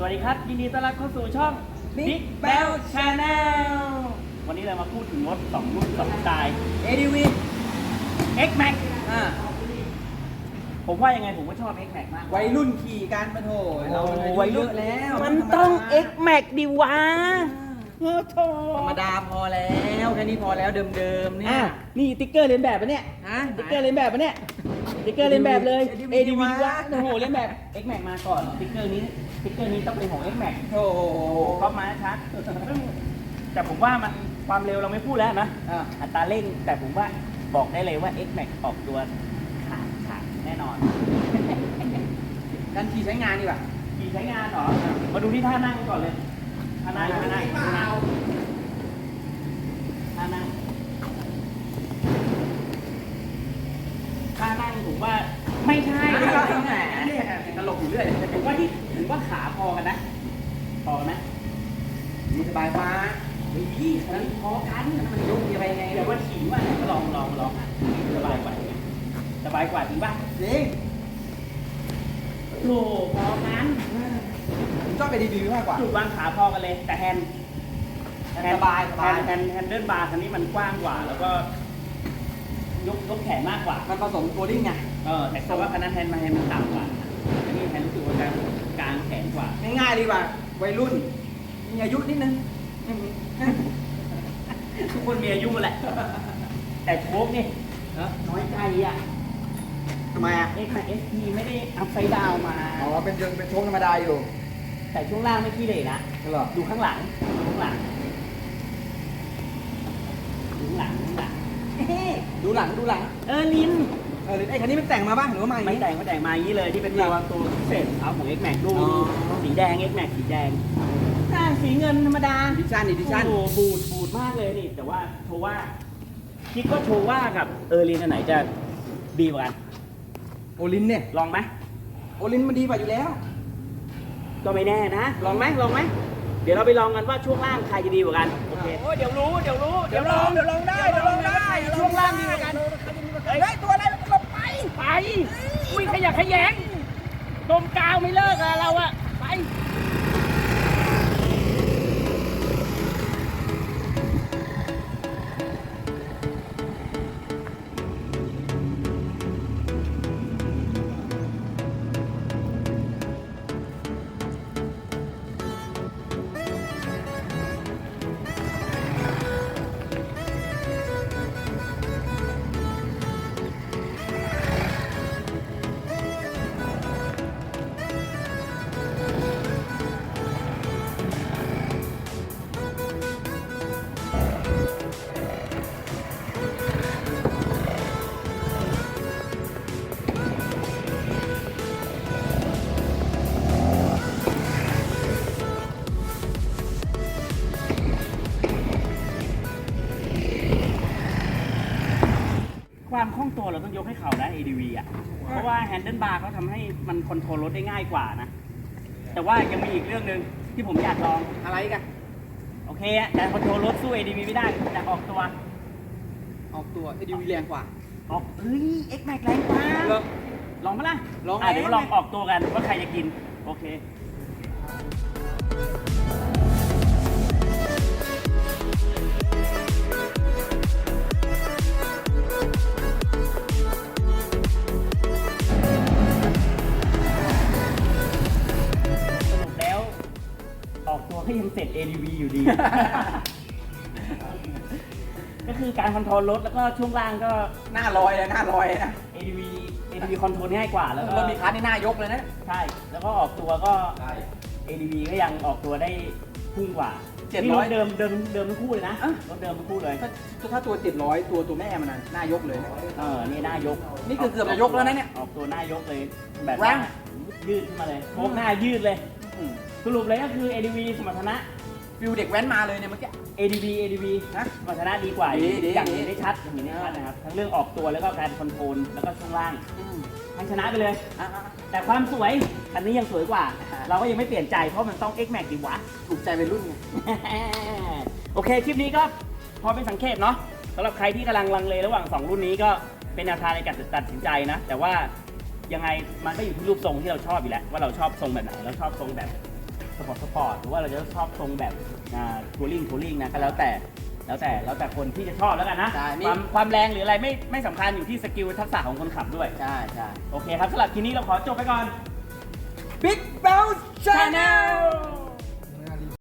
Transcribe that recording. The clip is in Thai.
สวัสดีครับ ยินดีต้อนรับเข้าสู่ช่อง Big Big Bell Bell Channel วันนี้เรามาพูดถึงรถ2รุ่น2สไตล์ ADV X Max อ่าผมว่ายังไงผมก็ชอบ X Max มาก วัยรุ่นขี่กันปะโถเรามันอายุวัยรุ่น เยอะแล้วมันต้องธรรมดา X Max ดิวะโอ้โถธรรมดาพอแล้วแค่นี้พอแล้วเดิมๆเนี่อะยนี่ติ๊กเกอร์เลียนแบบปะเนี่ยฮะติ๊กเกอร์เลียนแบบปะเนี่ย ติ๊กเกอร์เลียนแบบเลย ADV ADV วะวะโอ้โหเลียนแบบ X Max มาก่อนติ๊กเกอร์นี้ติ๊กเกอร์นี้ต้องเป็นของ X Max โอ้โหเข้ามาชัดซึ่งแต่ผมว่ามันความเร็วเราไม่พูดแล้วนะอะอัตราเร่งแต่ผมว่าบอกได้เลยว่า X Max ออกตัวขาดขาดแน่นอนการขี่ใช้งานดีกว่า ขี่ใช้งานเหรอ มาดูที่ท่านั่งก่อนเลยท่านั่งท่านั่งท่านั่งท่านั่งท่านั่งผม ว่าไม่ใช่แหแหมมเนี่ยตลกอยู่เรื่อยผมว่าที่ผมว่าขาพอกันนะพอกันไหมมีสบายฟ้าเฮ้ยพี่ขนาดนี้พอกันมันยกมีอะไรไงเดี๋ยวว่าขี่ว่าเนี่ยก็ลองลองลองสบายกว่าสบายกว่าจริงป่ะจริงโอ้พอกันผมชอบ ADV มากกว่าจุดวางขาพอกันเลย แต่แฮนด์สบายสบายแฮนด์แฮนด์เดิลบาร์คันนี้มันกว้างกว่า แล้วก็ยกยกแขนมากกว่า มันผสมโคดิ้งไง เออแต่ว่าคันนั้นแฮนด์มาแฮนด์มันต่ำกว่าอันนี้แฮนด์รู้สึกว่าการกลางแขนกว่า ง่ายๆดีกว่า วัยรุ่น มีอายุนิดนึง ทุกคนมีอายุแหละ แต่โชคนี่เออน้อยใจอะทำไมอะ X มา SP ไม่ได้อัพไซด์ดาวมา อ๋อ เป็นยังเป็นโชคธรรมดาอยู่ แต่ช่วงล่างไม่ขี้เหร่นะเหรอดูข้างหลังดูข้างหลังดูข้างหลัง ดูข้างหลังเฮ้ดูหลัง ดูหลัง เออลิน เออไอ้คันนี้มันแต่งมาบ้างหรือว่ามาอย่างไม่นี้ แต่งไม่แต่งมาอย่างนี้เลยที่เป็นตัวตัวพิเศษเอาของ X Max ดูอ๋อ สีแดง X Max สีแดงอ่าสีเงินธรรมดาดิชั่นดิชั่น โอ้โหบูดบูดมากเลยนี่ แต่ว่าโชว่าคิดว่าโชว่ากับเออร์ลินอันไหนจะดีกว่ากันโอลินเนี่ย ลองไหมโอลินมันดีกว่าอยู่แล้ว ก็ไม่แน่นะ ลองไหมลองไหมเดี๋ยวเราไปลองกันว่าช่วงล่างใครจะดีกว่ากันโอเคโอ้เดี๋ยวรู้เดี๋ยวรู้เดี๋ยวลองเดี๋ยวลองได้เดี๋ยวลองได้ช่วงล่างดีกว่ากันเฮ้ยตัวอะไรมันหลบ ไปไป อุ้ยขยักขยงดมกาวไม่เลิกอะเราอะไป องตัวเราต้องยกให้เขานะ ADV อะ เพราะว่าแฮนเดิลบาร์เขาทำให้มันคอนโทรลรถได้ง่ายกว่านะ แต่ว่ายังมีอีกเรื่องหนึ่งที่ผมอยากลองอะไรกันโอเคอะแต่คอนโทรลรถสู้ ADV ไม่ได้อยากออกตัว ออกตัว ADV แรงกว่า ออกเฮ้ย X Max แรงกว่าเหรอ ลองไหมล่ะลองอะเดี๋ยวไหมมาลองออกตัวกันว่าใครจะกิน โอเค กตัวก็ยังเสร็จ ADV อยู่ดี ก็คือการคอนโทรลรถแล้วก็ช่วงล่างก็ หน้าลอยเลยหน้าลอยเลยนะ ADV ADV คอนโทรลง่ายกว่าแล้วก็รถมีคัสในหน้ายกเลยนะ ใช่ แล้วก็ออกตัวก็ใช่ ADV ก็ยังออกตัวได้พุ่งกว่า700นี่รถเดิมเดิมเดิมทั้งคู่เลยนะอะรถเดิมทั้งคู่เลย ถ้าถ้าตัว700ตัวตัวแม่มันนะหน้ายกเลยนะเออ นี่หน้ายก นี่คือเกือบจะยกแล้วนะเนี่ย ออกตัวหน้ายกเลย แบบแรงว่ายืดขึ้นมาเลยโค้งหน้ายืดเลยอืม สรุปเลยก็คือ ADV สมรรถนะฟิลเด็กแว้นมาเลยเนี่ยเมื่อกี้ ADV ADV นะสมรรถนะดีกว่าดีดีอย่างดีเห็นได้ชัดอย่างเห็นได้ชัดนะครับทั้งเรื่องออกตัวแล้วก็การคอนโทรลแล้วก็ช่วงล่างอืมทั้งชนะไปเลยอะอะแต่ความสวยคันนี้ยังสวยกว่าอ่า เราก็ยังไม่เปลี่ยนใจเพราะมันต้อง X Max ดีวะถูกใจวัยรุ่นไงโอเคคลิปนี้ก็พอเป็นสังเกตเนาะสำหรับใครที่กำลังลังเลระหว่าง 2 รุ่นนี้ก็เป็นแนวทางในการตัดสินใจนะ แต่ว่ายังไงมันก็อยู่ที่รูปทรงที่เราชอบอยู่แล้วว่าเราชอบทรงแบบไหนเราชอบทรงแบบ สปอร์ตสปอร์ตหรือว่าเราจะชอบทรงแบบทัวริงทัวริงนะก็แล้วแต่แล้วแต่แล้วแต่คนที่จะชอบแล้วกันนะใช่มีความความแรงหรืออะไรไม่ไม่สำคัญอยู่ที่สกิลทักษะของคนขับด้วย ใช่ใช่ โอเคครับสำหรับทีนี้เราขอจบไปก่อน Big Bounce Channel Channel